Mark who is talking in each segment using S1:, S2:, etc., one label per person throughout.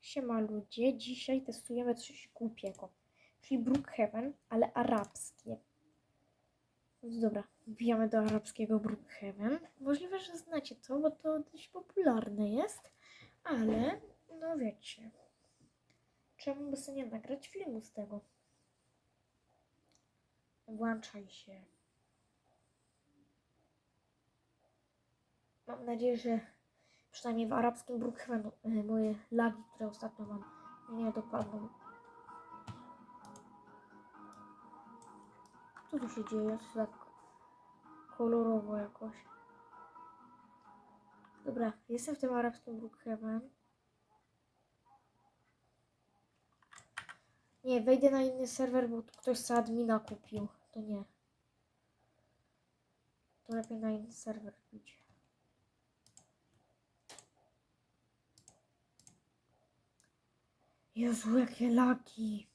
S1: Siema ludzie, dzisiaj testujemy coś głupiego, czyli Brookhaven, ale arabskie. No dobra, wbijamy do arabskiego Brookhaven. Możliwe, że znacie to, bo to dość popularne jest, ale no wiecie, czemu by sobie nie nagrać filmu z tego? Włączaj się. Mam nadzieję, że przynajmniej w arabskim Brookhaven y, moje lagi, które ostatnio mam, nie dopadną. Co tu się dzieje? Co tak kolorowo jakoś. Dobra, jestem w tym arabskim Brookhaven. Nie, wejdę na inny serwer, bo ktoś z admina kupił. To nie. To lepiej na inny serwer wbić. Jezu, jakie laki.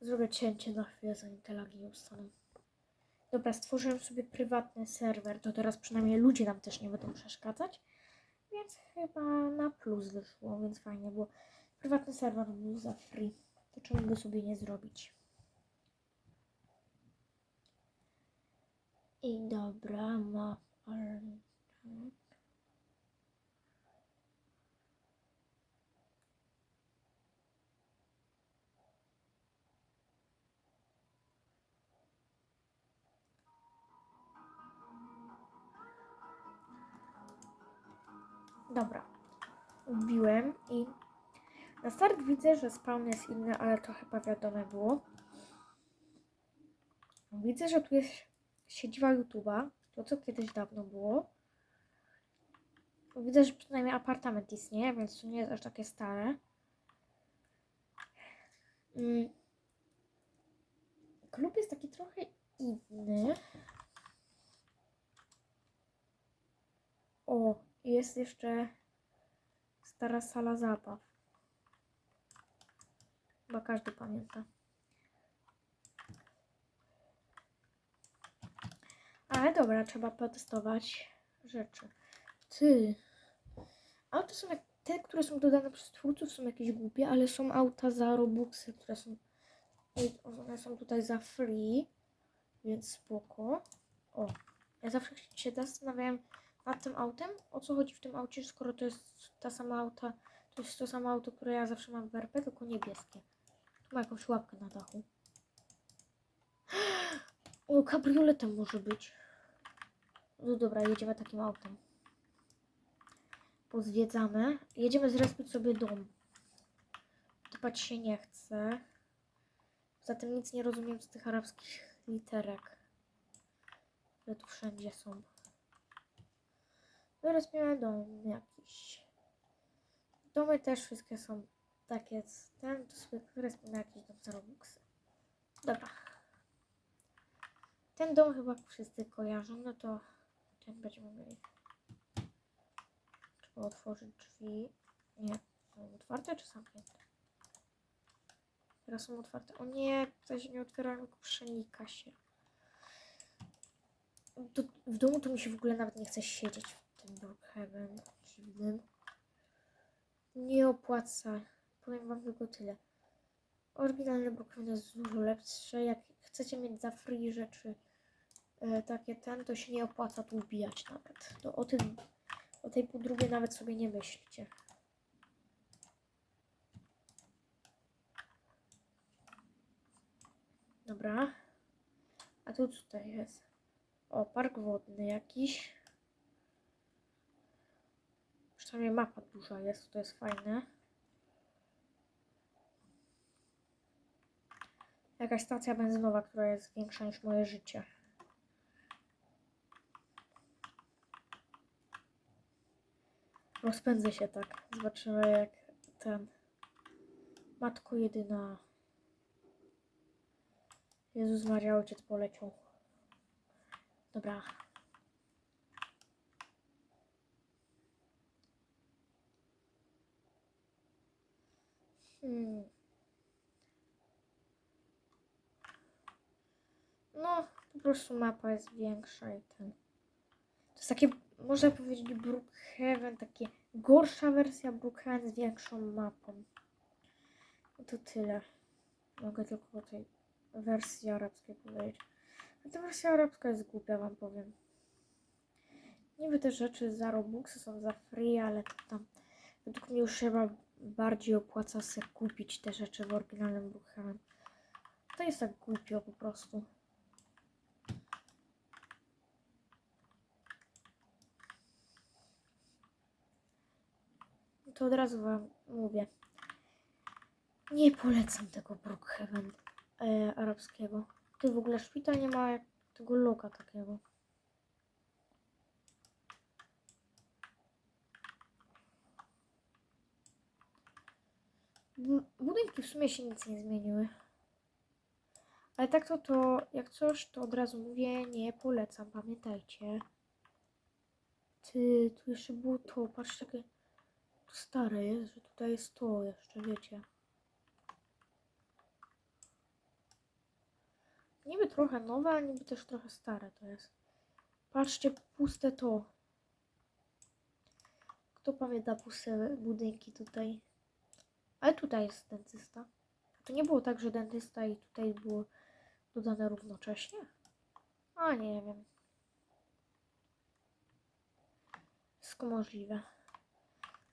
S1: Zrobię cięcie na chwilę, zanim te lagi nie ustaną. Dobra, stworzyłem sobie prywatny serwer, to teraz przynajmniej ludzie nam też nie będą przeszkadzać. Więc chyba na plus wyszło, więc fajnie, bo prywatny serwer był za free. To czemu by sobie nie zrobić? I dobra, ma... Dobra. Wbiłem i na start widzę, że spawn jest inny, ale to chyba wiadome było. Widzę, że tu jest siedziba YouTube'a, to co kiedyś dawno było. Widzę, że przynajmniej apartament istnieje, więc to nie jest aż takie stare. Mm. Klub jest taki trochę inny. O, jest jeszcze stara sala zabaw. Chyba każdy pamięta. Ale dobra, trzeba potestować rzeczy. Ty. Auta są jak te, które są dodane przez twórców, są jakieś głupie, ale są auta za Robuxy, które są. i One są tutaj za free, więc spoko. O, ja zawsze się zastanawiałem nad tym autem, o co chodzi w tym aucie, skoro to jest ta sama auta, to jest to samo auto, które ja zawsze mam w RP, tylko niebieskie. Tu ma jakąś łapkę na dachu. O, kabrioletem może być. No dobra, jedziemy takim autem. Pozwiedzamy. Jedziemy zrespić sobie dom. Topać się nie chce. Poza tym nic nie rozumiem z tych arabskich literek. Które tu wszędzie są. Teraz dom jakiś. Domy też wszystkie są takie. Ten to sobie teraz jakiś dom za Robuxy. Dobra. Ten dom chyba wszyscy kojarzą, no to ten będziemy mieli. Trzeba otworzyć drzwi. Nie, są otwarte czy zamknięte? Teraz są otwarte. O nie, tutaj się nie otwierają, przenika się. To, w domu to mi się w ogóle nawet nie chce siedzieć Brookhaven dziwnym. Nie opłaca. Powiem wam tylko tyle. Oryginalny Brookhaven jest dużo lepsze. Jak chcecie mieć za free rzeczy e, takie ten, to się nie opłaca tu wbijać nawet. To o tym, o tej podróbie nawet sobie nie myślcie. Dobra. A tu tutaj jest. O, park wodny jakiś. Przynajmniej mapa duża jest, to jest fajne. Jakaś stacja benzynowa, która jest większa niż moje życie. Rozpędzę się tak. Zobaczymy jak ten... Matko jedyna. Jezus Maria, ojciec poleciał. Dobra. No, po prostu mapa jest większa i ten. To jest takie można powiedzieć Brookhaven, takie gorsza wersja Brookhaven z większą mapą. No to tyle. Mogę tylko o tej wersji arabskiej powiedzieć. A ta wersja arabska jest głupia, wam powiem. Niby te rzeczy za Robuxy są za free, ale to tam według mnie już chyba bardziej opłaca sobie kupić te rzeczy w oryginalnym Brookhaven. To jest tak głupio po prostu. To od razu wam mówię. Nie polecam tego Brookhaven e, arabskiego. Ty w ogóle szpital nie ma tego loga takiego. Budynki w sumie się nic nie zmieniły. Ale tak to, to jak coś, to od razu mówię, nie polecam, pamiętajcie. Ty, tu jeszcze było to, patrz takie stare jest, że tutaj jest to jeszcze, wiecie. Niby trochę nowe, a niby też trochę stare to jest. Patrzcie, puste to. Kto pamięta puste budynki tutaj? Ale tutaj jest dentysta. To nie było tak, że dentysta i tutaj było dodane równocześnie? A nie wiem. Wszystko możliwe.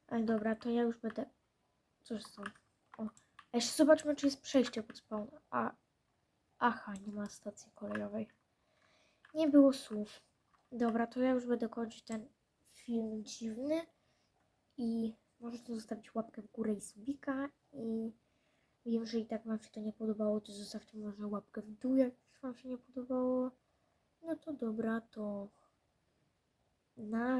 S1: Ale dobra, to ja już będę. Coś są. O. A jeszcze zobaczmy, czy jest przejście pod spawn. A. Aha, nie ma stacji kolejowej. Nie było słów. Dobra, to ja już będę kończyć ten film dziwny. I możecie zostawić łapkę w górę i subika. I wiem, że i tak Wam się to nie podobało, to zostawcie może łapkę w dół, jak Wam się nie podobało. No to dobra, to na